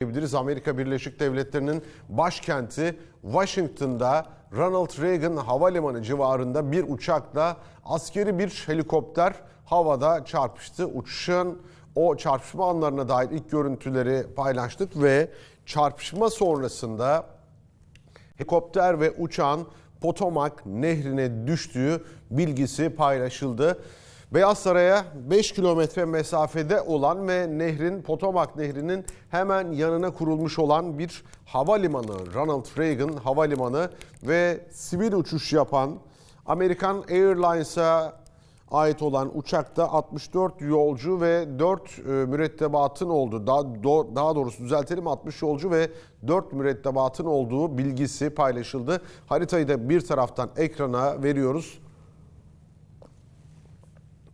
diyebiliriz. Amerika Birleşik Devletleri'nin başkenti Washington'da Ronald Reagan Havalimanı civarında bir uçakla askeri bir helikopter havada çarpıştı. Uçuşun o çarpışma anlarına dair ilk görüntüleri paylaştık ve çarpışma sonrasında helikopter ve uçağın Potomac nehrine düştüğü bilgisi paylaşıldı. Beyaz Saray'a 5 kilometre mesafede olan ve nehrin Potomac nehrinin hemen yanına kurulmuş olan bir havalimanı Ronald Reagan Havalimanı ve sivil uçuş yapan American Airlines'a ait olan uçakta 64 yolcu ve 4 e, mürettebatın olduğu, daha doğrusu düzeltelim 60 yolcu ve 4 mürettebatın olduğu bilgisi paylaşıldı. Haritayı da bir taraftan ekrana veriyoruz.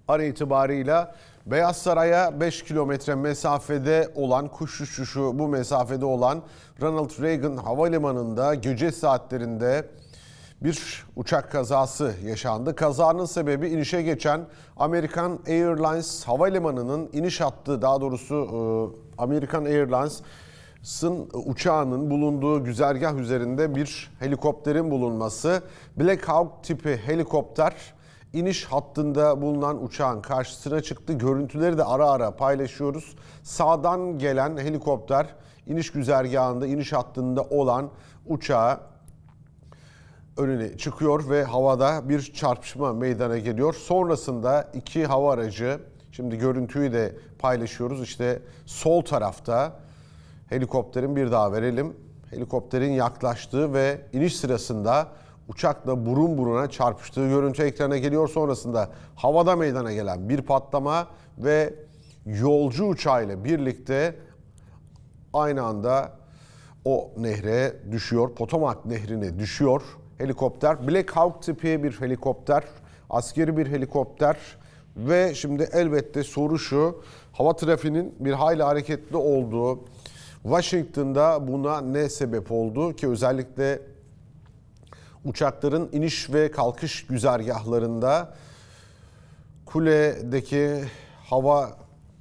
An itibarıyla Beyaz Saray'a 5 kilometre mesafede olan kuş uçuşu bu mesafede olan Ronald Reagan Havalimanı'nda gece saatlerinde bir uçak kazası yaşandı. Kazanın sebebi inişe geçen American Airlines Havalimanı'nın iniş hattı daha doğrusu e, American Airlines'ın uçağının bulunduğu güzergah üzerinde bir helikopterin bulunması. Black Hawk tipi helikopter iniş hattında bulunan uçağın karşısına çıktı. Görüntüleri de ara ara paylaşıyoruz. Sağdan gelen helikopter iniş güzergahında, iniş hattında olan uçağa önüne çıkıyor ve havada bir çarpışma meydana geliyor. Sonrasında iki hava aracı, şimdi görüntüyü de paylaşıyoruz. İşte sol tarafta helikopterin bir daha verelim. Helikopterin yaklaştığı ve iniş sırasında uçakla burun buruna çarpıştığı görüntü ekrana geliyor. Sonrasında havada meydana gelen bir patlama ve yolcu uçağıyla birlikte aynı anda o nehre düşüyor. Potomac nehrine düşüyor helikopter. Black Hawk tipi bir helikopter, askeri bir helikopter ve şimdi elbette soru şu. Hava trafiğinin bir hayli hareketli olduğu Washington'da buna ne sebep oldu ki özellikle uçakların iniş ve kalkış güzergahlarında kuledeki hava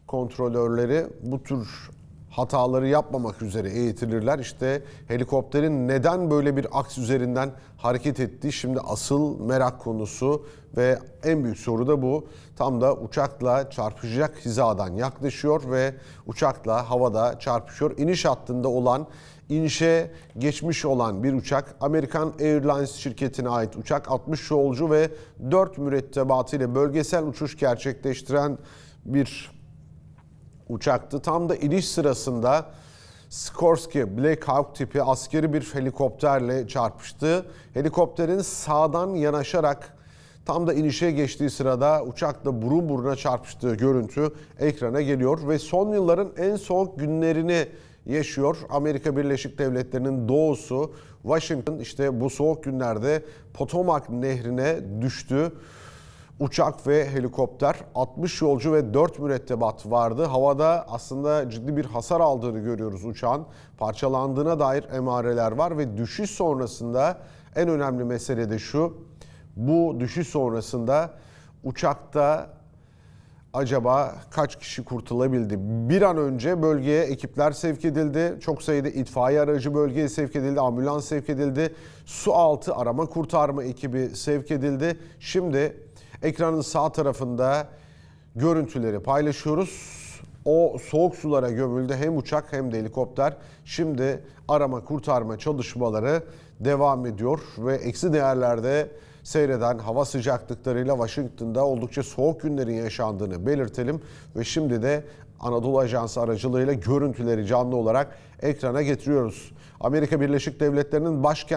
kontrolörleri bu tür hataları yapmamak üzere eğitilirler. İşte helikopterin neden böyle bir aks üzerinden hareket ettiği şimdi asıl merak konusu ve en büyük soru da bu. Tam da uçakla çarpışacak hizadan yaklaşıyor ve uçakla havada çarpışıyor. İniş hattında olan inişe geçmiş olan bir uçak American Airlines şirketine ait uçak 60 yolcu ve 4 mürettebatı ile bölgesel uçuş gerçekleştiren bir uçaktı. Tam da iniş sırasında Skorsky Black Hawk tipi askeri bir helikopterle çarpıştı. Helikopterin sağdan yanaşarak tam da inişe geçtiği sırada uçakla burun buruna çarpıştığı görüntü ekrana geliyor ve son yılların en soğuk günlerini yaşıyor. Amerika Birleşik Devletleri'nin doğusu Washington işte bu soğuk günlerde Potomac nehrine düştü. Uçak ve helikopter 60 yolcu ve 4 mürettebat vardı. Havada aslında ciddi bir hasar aldığını görüyoruz uçağın. Parçalandığına dair emareler var ve düşüş sonrasında en önemli mesele de şu. Bu düşüş sonrasında uçakta acaba kaç kişi kurtulabildi? Bir an önce bölgeye ekipler sevk edildi. Çok sayıda itfaiye aracı bölgeye sevk edildi, ambulans sevk edildi. Su altı arama kurtarma ekibi sevk edildi. Şimdi ekranın sağ tarafında görüntüleri paylaşıyoruz. O soğuk sulara gömüldü hem uçak hem de helikopter. Şimdi arama kurtarma çalışmaları devam ediyor ve eksi değerlerde seyreden hava sıcaklıklarıyla Washington'da oldukça soğuk günlerin yaşandığını belirtelim ve şimdi de Anadolu Ajansı aracılığıyla görüntüleri canlı olarak ekrana getiriyoruz. Amerika Birleşik Devletleri'nin başkenti